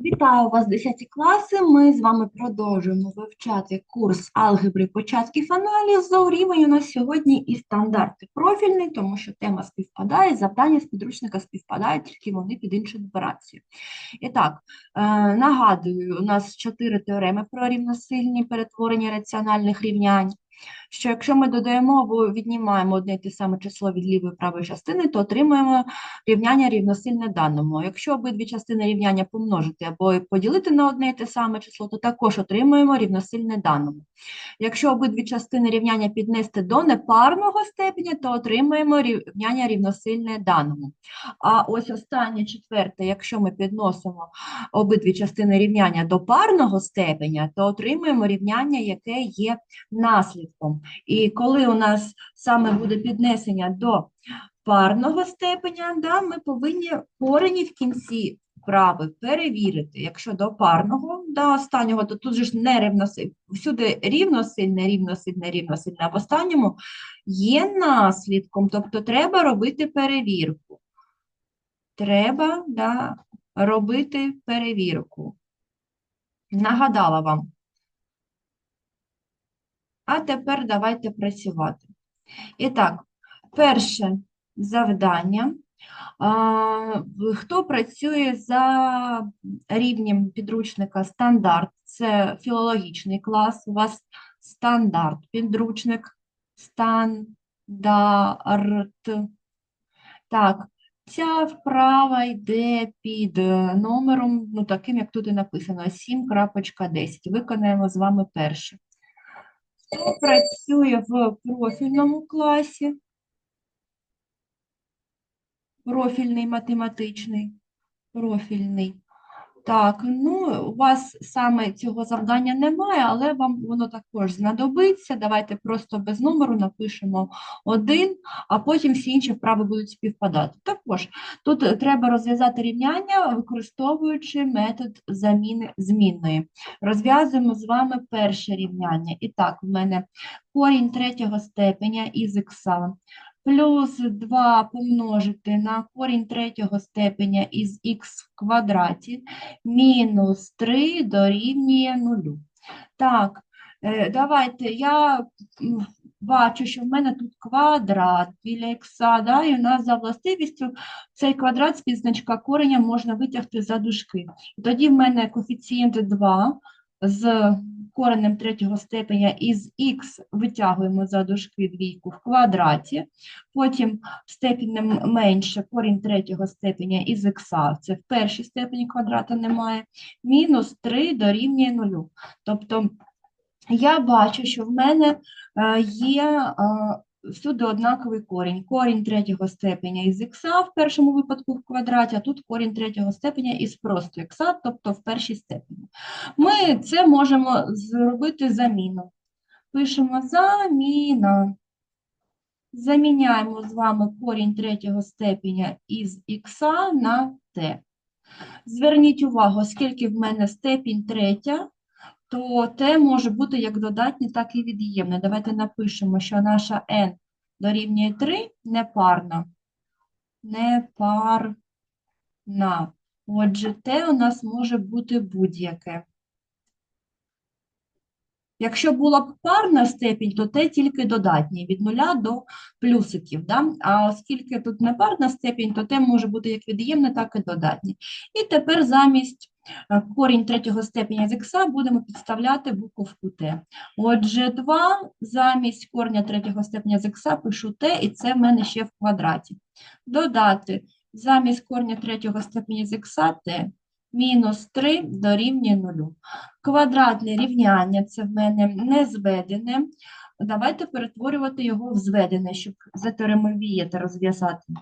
Вітаю вас, 10 класи. Ми з вами продовжуємо вивчати курс алгебри початків аналізу. Рівень у нас сьогодні і стандарти профільний, тому що тема співпадає, завдання з підручника співпадають, тільки вони під іншу операцію. І так, е, нагадую, у нас чотири теореми про рівносильні перетворення раціональних рівнянь що якщо ми додаємо або віднімаємо одне і те саме число від лівої і правої частини, то отримуємо рівняння рівносильне даному. Якщо обидві частини рівняння помножити або поділити на одне і те саме число, то також отримуємо рівносильне даному. Якщо обидві частини рівняння піднести до непарного степеня, то отримаємо рівняння рівносильне даному. А ось останнє четверте, якщо ми підносимо обидві частини рівняння до парного степеня, то отримуємо рівняння, яке є наслідком. І коли у нас саме буде піднесення до парного степеня, да, ми повинні корені в кінці вправи перевірити. Якщо до парного, до останнього, то тут же ж не рівносильне, всюди рівносильне, рівносильне, рівносильне, а в останньому є наслідком, тобто треба робити перевірку. Треба да, робити перевірку. Нагадала вам. А тепер давайте працювати. І так, перше завдання. Хто працює за рівнем підручника стандарт? Це філологічний клас, у вас стандарт, підручник, стандарт. Так, ця вправа йде під номером, ну таким, як тут і написано, 7.10. Виконаємо з вами перше. Хто працює в профільному класі? Профільний математичний, профільний. Так, ну, у вас саме цього завдання немає, але вам воно також знадобиться. Давайте просто без номеру напишемо один, а потім всі інші вправи будуть співпадати. Також тут треба розв'язати рівняння, використовуючи метод заміни змінної. Розв'язуємо з вами перше рівняння. І так, в мене корінь третього степеня із х плюс 2 помножити на корінь третього степеня із х в квадраті, мінус 3 дорівнює 0. Так, е, давайте я бачу, що в мене тут квадрат біля х, да, і у нас за властивістю цей квадрат з підзначка кореня можна витягти за дужки. Тоді в мене коефіцієнт 2 з коренем третього степеня із х витягуємо за дужки двійку в квадраті, потім степенем менше корінь третього степеня із х, це в першій степені квадрата немає, мінус 3 дорівнює 0. Тобто я бачу, що в мене е, є е, всюди однаковий корінь. Корінь третього степеня із х в першому випадку в квадраті, а тут корінь третього степеня із просто х, тобто в першій степені. Ми це можемо зробити заміну. Пишемо заміна. Заміняємо з вами корінь третього степеня із х на t. Зверніть увагу, оскільки в мене степінь третя, то t може бути як додатнє, так і від'ємне. Давайте напишемо, що наша n дорівнює 3 непарна. Непарна. Отже, t у нас може бути будь-яке. Якщо була б парна степінь, то t тільки додатній, від нуля до плюсиків. Да? А оскільки тут не парна степінь, то t може бути як від'ємне, так і додатній. І тепер замість корінь третього степеня з х будемо підставляти буковку t. Отже, 2 замість корня третього степеня з х пишу t, і це в мене ще в квадраті. Додати замість корня третього степеня з х t. Мінус 3 дорівнює 0. Квадратне рівняння це в мене не зведене. Давайте перетворювати його в зведене, щоб затеремовіяти, розв'язати.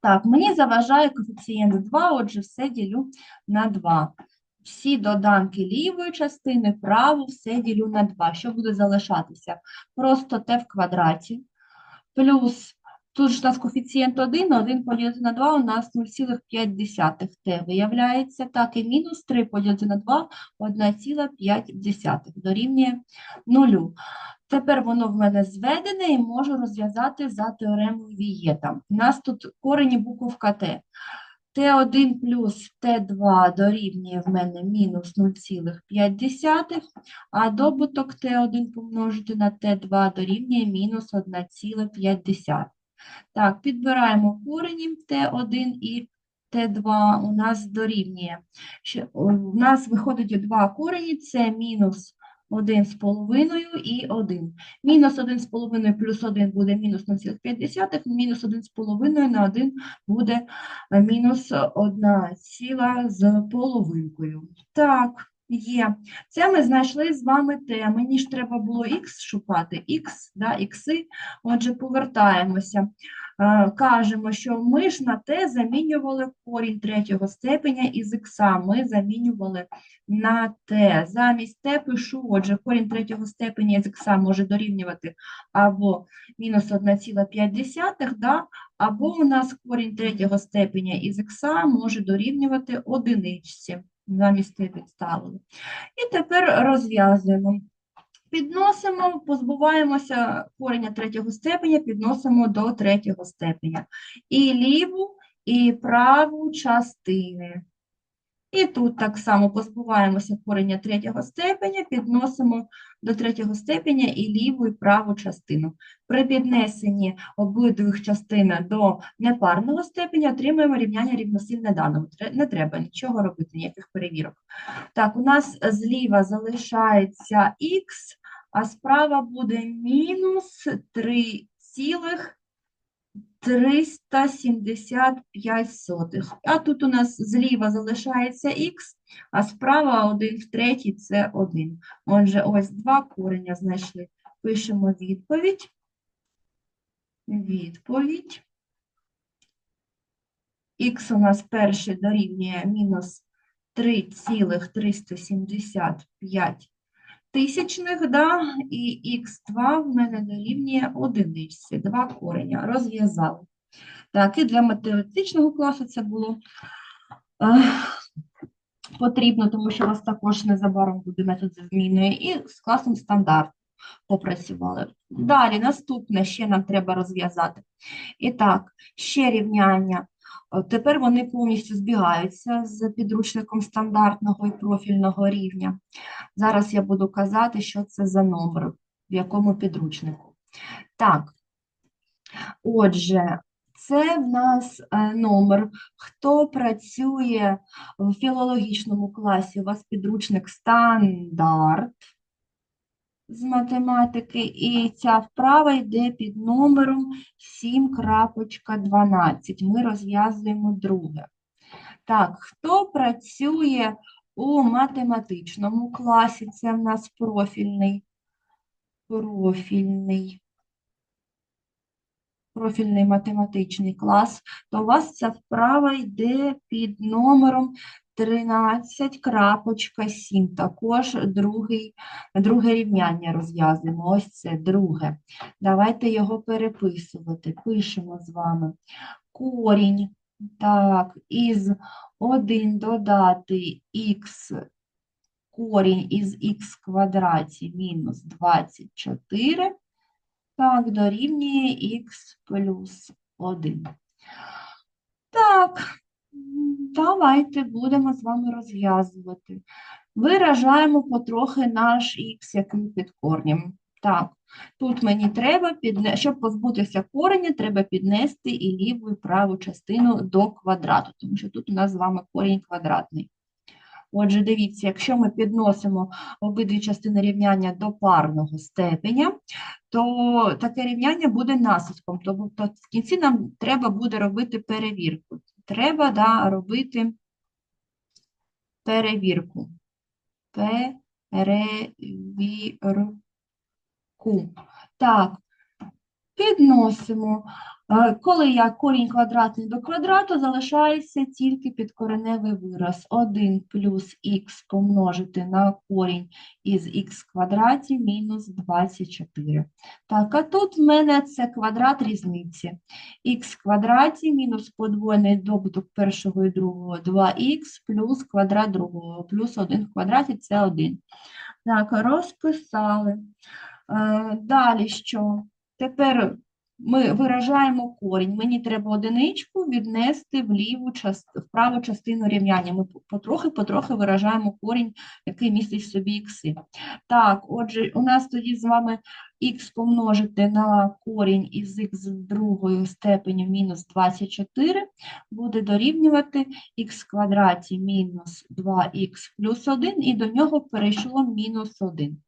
Так, мені заважає коефіцієнт 2, отже, все ділю на 2. Всі доданки лівої частини, праву, все ділю на 2. Що буде залишатися? Просто t в квадраті. Плюс, тут ж у нас коефіцієнт 1, 1 поділити на 2, у нас 0,5 t виявляється. Так, і мінус 3 поділити на 2, 1,5 дорівнює 0. Тепер воно в мене зведене і можу розв'язати за теоремою Вієта. У нас тут корені буковка Т. Т1 плюс Т2 дорівнює в мене мінус 0,5, а добуток Т1 помножити на Т2 дорівнює мінус 1,5. Так, підбираємо корені Т1 і Т2 у нас дорівнює. У нас виходить два корені, це мінус 1,5 і 1. Мінус 1,5 плюс 1 буде мінус 0,5, мінус 1,5 на 1 буде е, мінус 1 ціла з половинкою. Так, є. Це ми знайшли з вами те. Мені ж треба було х шукати, х, да, ікси. Отже, повертаємося. Е, Кажемо, що ми ж на те замінювали корінь третього степеня із х. Ми замінювали на те. Замість те пишу, отже, корінь третього степеня з х може дорівнювати або мінус 1,5, да, або у нас корінь третього степеня із х може дорівнювати одиничці. Замість те підставили. І тепер розв'язуємо. Підносимо, позбуваємося кореня третього степеня, підносимо до третього степеня. І ліву, і праву частини. І тут так само позбуваємося кореня третього степеня, підносимо до третього степеня і ліву, і праву частину. При піднесенні обидвих частин до непарного степеня отримуємо рівняння рівносильне даному. Не треба нічого робити, ніяких перевірок. Так, у нас зліва залишається х, а справа буде мінус 3 цілих 375 сотих. А тут у нас зліва залишається х, а справа 1 в третій – це 1. Отже, ось два кореня знайшли. Пишемо відповідь. Відповідь. Х у нас перший дорівнює мінус 3,375 тисячних, да, і х2 в мене дорівнює одиниці, два кореня, розв'язали. Так, і для математичного класу це було е, потрібно, тому що у вас також незабаром буде метод змінної, і з класом стандарт попрацювали. Далі, наступне ще нам треба розв'язати. І так, ще рівняння. Е, Тепер вони повністю збігаються з підручником стандартного і профільного рівня. Зараз я буду казати, що це за номер, в якому підручнику. Так, отже, це в нас е, номер. Хто працює в філологічному класі, у вас підручник стандарт з математики, і ця вправа йде під номером 7.12. Ми розв'язуємо друге. Так, хто працює у математичному класі, це в нас профільний, профільний, профільний математичний клас, то у вас ця вправа йде під номером 13.7. Також другий, друге рівняння розв'язуємо. Ось це друге. Давайте його переписувати. Пишемо з вами. Корінь, так, із 1 додати х корінь із х квадраті мінус 24, так, дорівнює х плюс 1. Так, давайте будемо з вами розв'язувати. Виражаємо потрохи наш х, який під корнем. Так, тут мені треба, підне... щоб позбутися кореня, треба піднести і ліву, і праву частину до квадрату, тому що тут у нас з вами корінь квадратний. Отже, дивіться, якщо ми підносимо обидві частини рівняння до парного степеня, то таке рівняння буде наслідком. Тобто в кінці нам треба буде робити перевірку. Треба да, робити перевірку. Перевірку. Так, підносимо. Е, Коли я корінь квадратний до квадрату, залишається тільки підкореневий вираз. 1 плюс х помножити на корінь із х квадраті мінус 24. Так, а тут в мене це квадрат різниці. х квадраті мінус подвоєний добуток першого і другого 2х плюс квадрат другого, плюс 1 в квадраті – це 1. Так, розписали. Е, Далі що? Тепер ми виражаємо корінь. Мені треба одиничку віднести в ліву частину, в праву частину рівняння. Ми потрохи-потрохи виражаємо корінь, який містить в собі ікси. Так, отже, у нас тоді з вами х помножити на корінь із х в другої степені мінус 24 буде дорівнювати х квадраті мінус 2х плюс 1, і до нього перейшло мінус 1.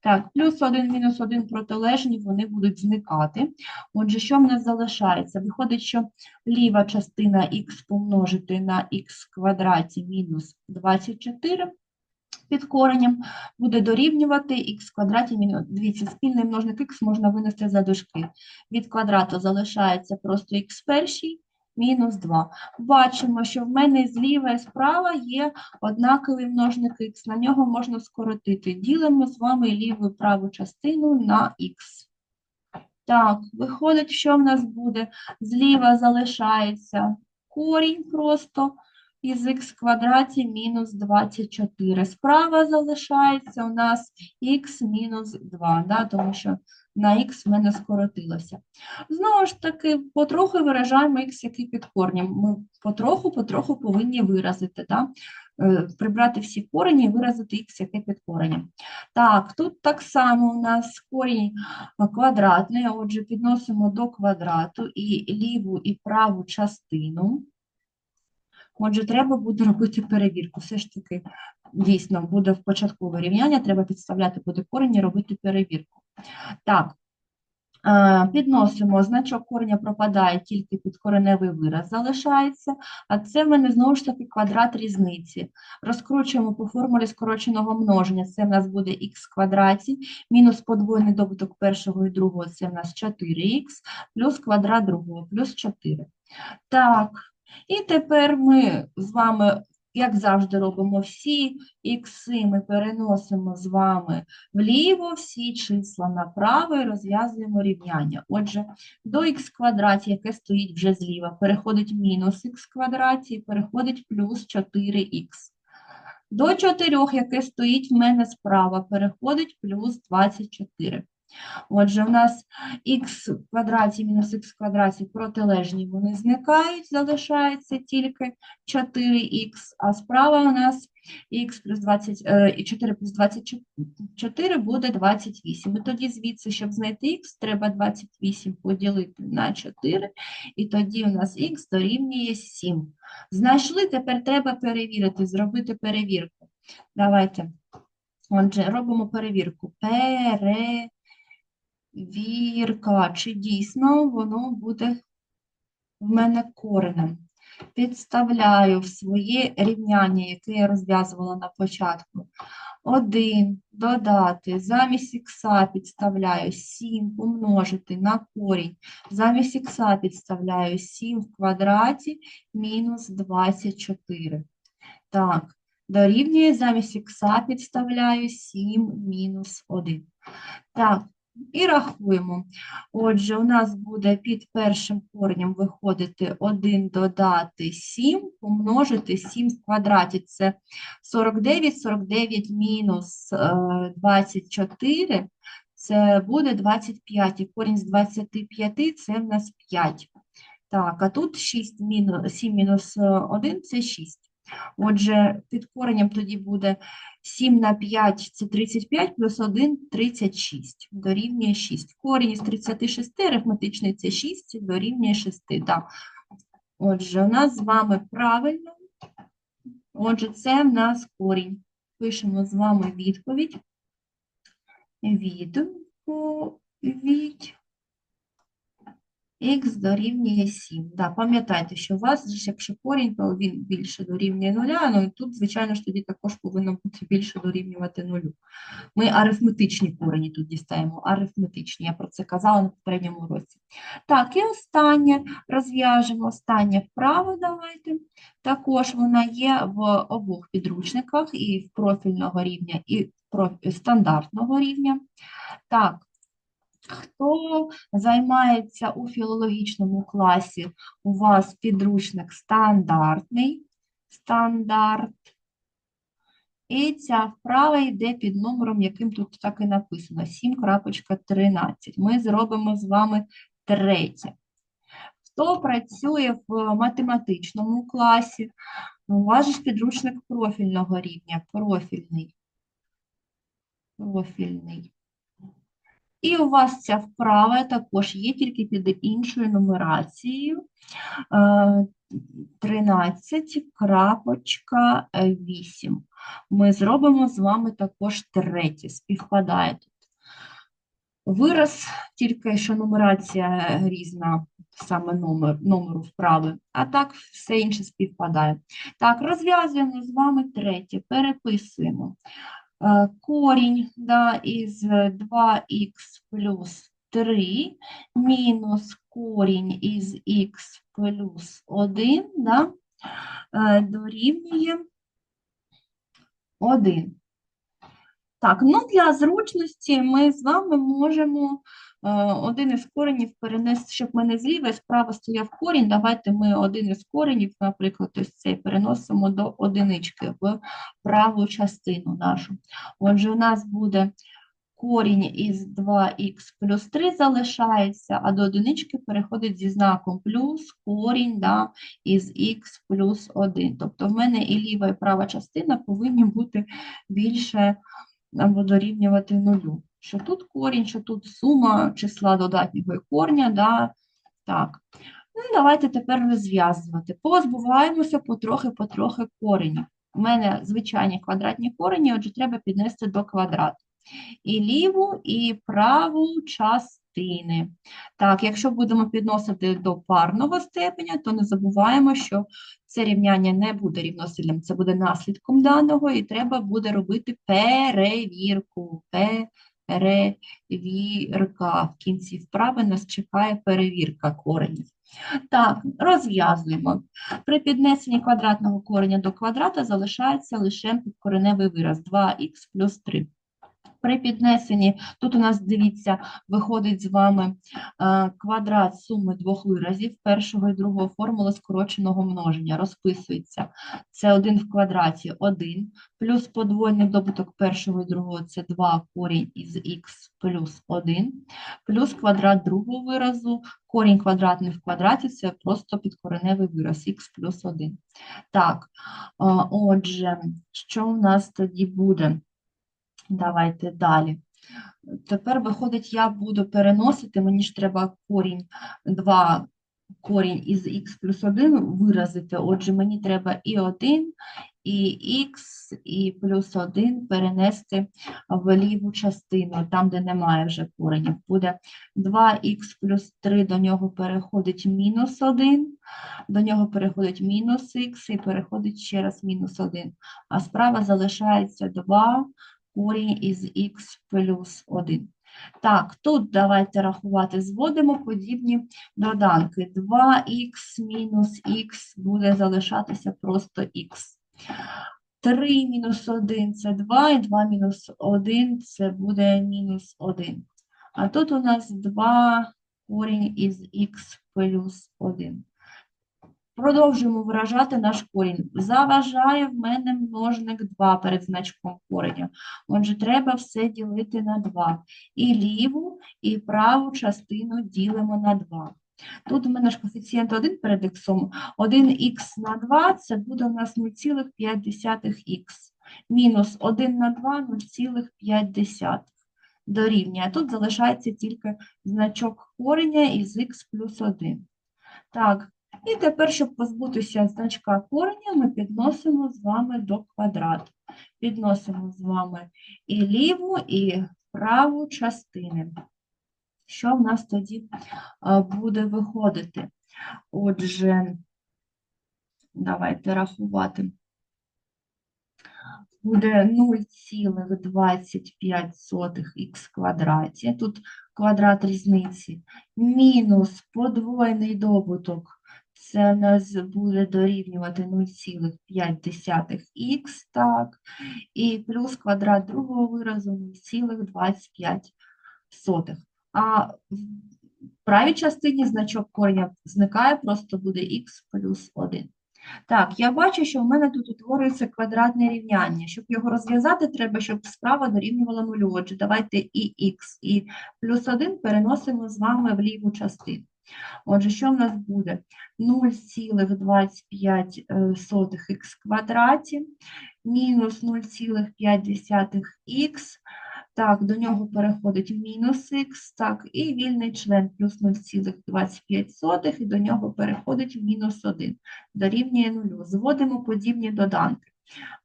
Так, плюс 1, мінус 1 протилежні, вони будуть зникати. Отже, що в нас залишається? Виходить, що ліва частина х помножити на х квадраті мінус 24 під коренем буде дорівнювати х квадраті мінус. Дивіться, спільний множник х можна винести за дужки. Від квадрату залишається просто х перший мінус 2. Бачимо, що в мене зліва і справа є однаковий множник х. На нього можна скоротити. Ділимо з вами ліву і праву частину на х. Так, виходить, що в нас буде? Зліва залишається корінь просто із х квадраті мінус 24. Справа залишається у нас х мінус 2, да, тому що на х в мене скоротилося. Знову ж таки, потроху виражаємо х, який під корнем. Ми потроху-потроху повинні виразити, да? е, прибрати всі корені і виразити х, який під коренем. Так, тут так само у нас корінь квадратний, отже, підносимо до квадрату і ліву і праву частину. Отже, треба буде робити перевірку. Все ж таки, дійсно, буде в початкове рівняння, треба підставляти буде корінь і робити перевірку. Так, е, підносимо, значок кореня пропадає, тільки підкореневий вираз залишається, а це в мене знову ж таки квадрат різниці. Розкручуємо по формулі скороченого множення, це в нас буде х квадраті, мінус подвоєний добуток першого і другого, це в нас 4х, плюс квадрат другого, плюс 4. Так, і тепер ми з вами, як завжди, робимо всі ікси, ми переносимо з вами вліво, всі числа направо і розв'язуємо рівняння. Отже, до х квадраті, яке стоїть вже зліва, переходить мінус х квадраті переходить плюс 4х. До 4, яке стоїть в мене справа, переходить плюс 24. Отже, у нас х в квадраті мінус х квадраті протилежні, вони зникають, залишається тільки 4х, а справа у нас х плюс 20, е, 4 плюс 24 буде 28. І тоді звідси, щоб знайти х, треба 28 поділити на 4, і тоді у нас х дорівнює 7. Знайшли, тепер треба перевірити, зробити перевірку. Давайте. Отже, робимо перевірку. Пере вірка, чи дійсно воно буде в мене коренем. Підставляю в своє рівняння, яке я розв'язувала на початку. 1 додати, замість х підставляю 7 помножити на корінь. Замість х підставляю 7 в квадраті мінус 24. Так, дорівнює замість х підставляю 7 мінус 1. Так, і рахуємо. Отже, у нас буде під першим коренем виходити 1 додати 7, помножити 7 в квадраті. Це 49, 49 мінус е, 24, це буде 25. І корінь з 25 це в нас 5. Так, а тут 6 мінус, 7 мінус 1 це 6. Отже, під коренем тоді буде 7 на 5 це 35, плюс 1 – 36, дорівнює 6. Корінь із 36, арифметичний це 6, дорівнює 6. Так. Отже, у нас з вами правильно. Отже, це в нас корінь. Пишемо з вами відповідь. Відповідь. Х дорівнює 7. Да, пам'ятайте, що у вас, ж, якщо корінь, то він більше дорівнює 0, ну і тут, звичайно ж, тоді також повинно бути більше дорівнювати 0. Ми арифметичні корені тут дістаємо, арифметичні, я про це казала на попередньому році. Так, і останнє розв'яжемо, останнє вправо давайте. Також вона є в обох підручниках, і в профільного рівня, і в стандартного рівня. Так, Хто займається у філологічному класі, у вас підручник стандартний, стандарт. І ця вправа йде під номером, яким тут так і написано, 7.13. Ми зробимо з вами третє. Хто працює в математичному класі, у вас ж підручник профільного рівня, профільний. Профільний. І у вас ця вправа також є тільки під іншою нумерацією. Е, 13.8. Ми зробимо з вами також третє, співпадає тут. Вираз, тільки що нумерація різна, саме номер, номеру вправи, а так все інше співпадає. Так, розв'язуємо з вами третє, переписуємо. Е, Корінь да, із 2х плюс 3 мінус корінь із х плюс 1 да, е, дорівнює 1. Так, ну для зручності ми з вами можемо е, один із коренів перенести, щоб в мене зліва і справа стояв корінь. Давайте ми один із коренів, наприклад, ось цей переносимо до одинички в праву частину нашу. Отже, у нас буде корінь із 2х плюс 3 залишається, а до одинички переходить зі знаком плюс корінь да, із х плюс 1. Тобто в мене і ліва, і права частина повинні бути більше або дорівнювати нулю. Що тут корінь, що тут сума числа додатнього і корня, да, так. Ну, давайте тепер розв'язувати. Позбуваємося потрохи-потрохи коренів. У мене звичайні квадратні корені, отже, треба піднести до квадрату. І ліву, і праву частини. Так, якщо будемо підносити до парного степеня, то не забуваємо, що це рівняння не буде рівносильним, це буде наслідком даного, і треба буде робити перевірку. Перевірка. В кінці вправи нас чекає перевірка коренів. Так, розв'язуємо. При піднесенні квадратного кореня до квадрата залишається лише підкореневий вираз 2х плюс 3. При піднесенні, тут у нас, дивіться, виходить з вами е, квадрат суми двох виразів, першого і другого формула скороченого множення, розписується. Це 1 в квадраті 1, плюс подвойний добуток першого і другого – це 2 корінь із х плюс 1, плюс квадрат другого виразу, корінь квадратний в квадраті – це просто підкореневий вираз х плюс 1. Так, е, отже, що у нас тоді буде? Давайте далі. Тепер, виходить, я буду переносити, мені ж треба корінь 2 корінь із х плюс 1 виразити. Отже, мені треба і 1, і х, і плюс 1 перенести в ліву частину, там, де немає вже коренів. Буде 2х плюс 3, до нього переходить мінус 1, до нього переходить мінус х і переходить ще раз мінус 1. А справа залишається 2 корінь із х плюс 1. Так, тут давайте рахувати, зводимо подібні доданки. 2х мінус х буде залишатися просто х. 3 мінус 1 – це 2, і 2 мінус 1 – це буде мінус 1. А тут у нас 2 корінь із х плюс 1. Продовжуємо виражати наш корінь. Заважає в мене множник 2 перед значком кореня. Отже, треба все ділити на 2. І ліву, і праву частину ділимо на 2. Тут у мене ж коефіцієнт 1 перед х. 1х на 2 це буде у нас 0,5х. Мінус 1 на 2 0,5 дорівнює. Тут залишається тільки значок кореня із х плюс 1. Так, і тепер, щоб позбутися значка кореня, ми підносимо з вами до квадрату. Підносимо з вами і ліву, і праву частини. Що в нас тоді буде виходити? Отже, давайте рахувати. Буде 0,25х квадраті. Тут квадрат різниці. Мінус подвойний добуток це у нас буде дорівнювати 0,5х, так, і плюс квадрат другого виразу 0,25. А в правій частині значок кореня зникає, просто буде х плюс 1. Так, я бачу, що в мене тут утворюється квадратне рівняння. Щоб його розв'язати, треба, щоб справа дорівнювала нулю. Отже, давайте і х, і плюс 1 переносимо з вами в ліву частину. Отже, що в нас буде? 0,25х квадраті мінус 0,5х. Так, до нього переходить мінус х, так, і вільний член плюс 0,25, і до нього переходить мінус 1, дорівнює 0. Зводимо подібні доданки.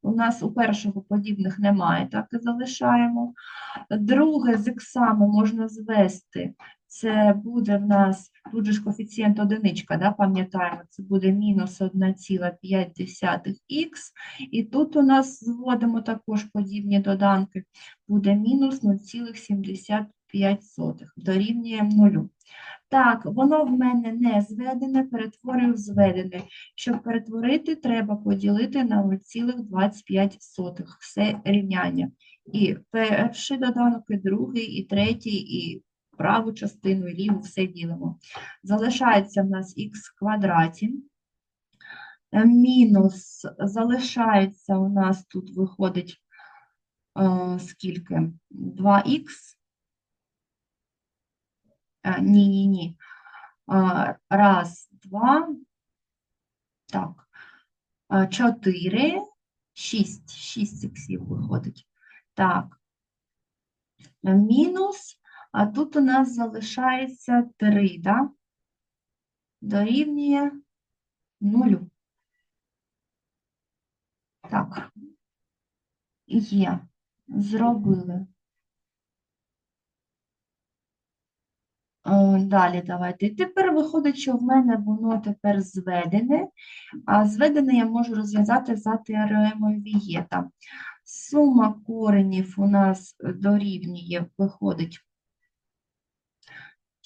У нас у першого подібних немає, так і залишаємо. Друге з іксами можна звести. Це буде в нас, тут же ж коефіцієнт одиничка, да, пам'ятаємо, це буде мінус 1,5х. І тут у нас зводимо також подібні доданки, буде мінус 0,75, дорівнює 0. Так, воно в мене не зведене, перетворюю в зведене. Щоб перетворити, треба поділити на 0,25. Все рівняння. І перший доданок, і другий, і третій, і праву частину, і ліву все ділимо. Залишається в нас х в квадраті. Е, Мінус залишається у нас тут виходить е, скільки? 2х. Е, ні, ні, ні. Е, Раз, два. Так. Чотири. Шість. Шість іксів виходить. Так. Мінус. А тут у нас залишається 3, да? Дорівнює нулю. Так. Є. Зробили. Далі давайте. Тепер виходить, що в мене воно тепер зведене, а зведене я можу розв'язати за теоремою Вієта. Сума коренів у нас дорівнює, виходить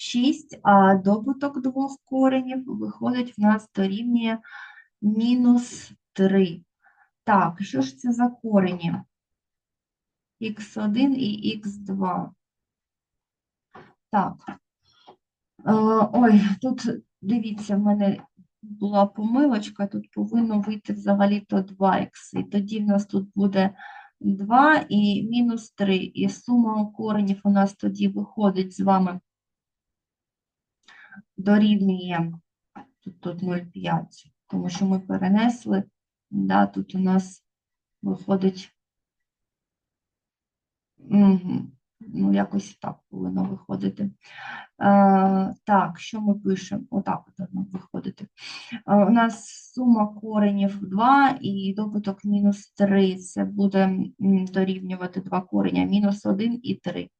6, а добуток двох коренів виходить в нас дорівнює мінус 3. Так, що ж це за корені? х1 і х2. Так. Е, Ой, тут дивіться, в мене була помилочка, тут повинно вийти взагалі-то 2х. І тоді в нас тут буде 2 і мінус 3. І сума коренів у нас тоді виходить з вами дорівнює тут, тут 0,5, тому що ми перенесли, да, тут у нас виходить, угу, ну якось так повинно виходити. Е, так, що ми пишемо? Отак от воно виходити. Е, у нас сума коренів 2 і добуток мінус 3, це буде дорівнювати 2 кореня, мінус 1 і 3.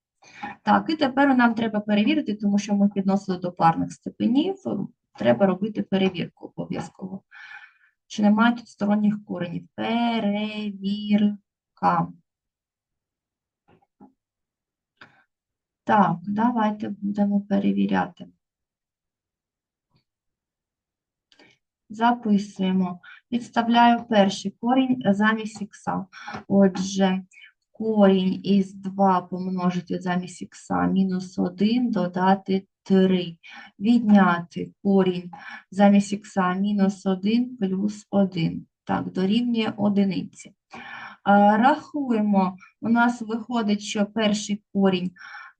Так, і тепер нам треба перевірити, тому що ми підносили до парних степенів, треба робити перевірку обов'язково. Чи немає тут сторонніх коренів? Перевірка. Так, давайте будемо перевіряти. Записуємо. Підставляю перший корінь замість ікса. Отже, корінь із 2 помножити замість ікса мінус 1 додати 3. Відняти корінь замість ікса мінус 1 плюс 1. Так, дорівнює одиниці. Рахуємо, у нас виходить, що перший корінь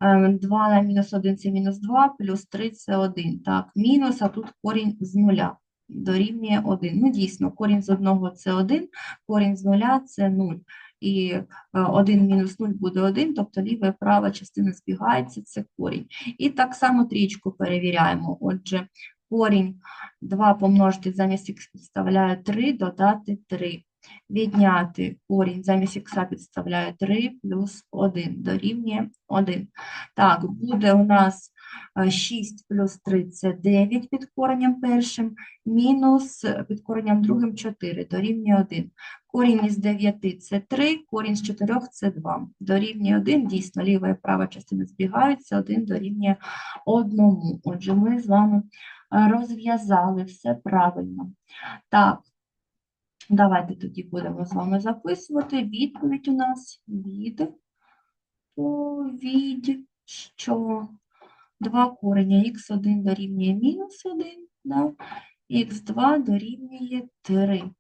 ем, 2 на мінус 1 це мінус 2, плюс 3 це 1. Так, мінус, а тут корінь з нуля дорівнює 1. Ну, дійсно, корінь з одного це 1, корінь з нуля це 0. І 1 мінус 0 буде 1, тобто ліва і права частина збігається, це корінь. І так само трічку перевіряємо. Отже, корінь 2 помножити замість х підставляю 3, додати 3. Відняти корінь замість х підставляю 3 плюс 1, дорівнює 1. Так, буде у нас е, 6 плюс 3 – це 9 під коренем першим, мінус е, під коренем другим 4, дорівнює 1. Корінь із 9 – це 3, корінь з 4 – це 2. Дорівнює 1, дійсно, ліва і права частина збігаються, 1 дорівнює 1. Отже, ми з вами е, розв'язали все правильно. Так, давайте тоді будемо з вами записувати. Відповідь у нас відповідь, що 2 корення х1 дорівнює мінус 1, да? х2 дорівнює 3.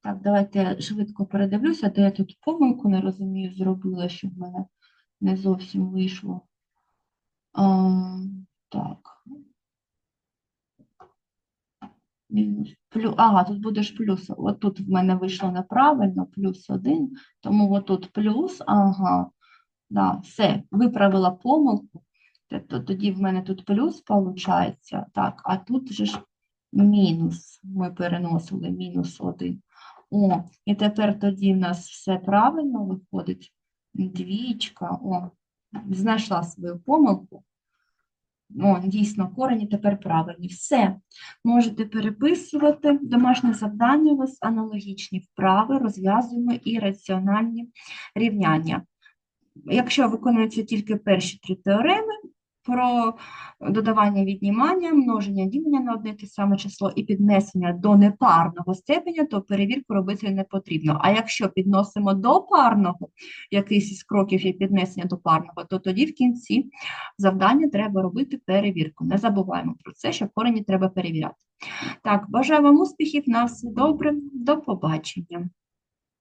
Так, давайте я швидко передивлюся, де я тут помилку не розумію, зробила, щоб в мене не зовсім вийшло. А, так. Мінус, плюс, ага, тут буде ж плюс. От тут в мене вийшло неправильно, плюс 1, тому отут плюс, ага, да, все, виправила помилку. Тобто тоді в мене тут плюс виходить, так, а тут же ж мінус. Ми переносили мінус 1. О, і тепер тоді в нас все правильно виходить. Двічка, о, знайшла свою помилку. О, дійсно, корені тепер правильні. Все. Можете переписувати. Домашнє завдання у вас аналогічні вправи, розв'язуємо і раціональні рівняння. Якщо виконуються тільки перші три теореми про додавання віднімання, множення ділення на одне те саме число і піднесення до непарного степеня, то перевірку робити не потрібно. А якщо підносимо до парного, якийсь із кроків є піднесення до парного, то тоді в кінці завдання треба робити перевірку. Не забуваємо про це, що корені треба перевіряти. Так, бажаю вам успіхів, на все добре, до побачення.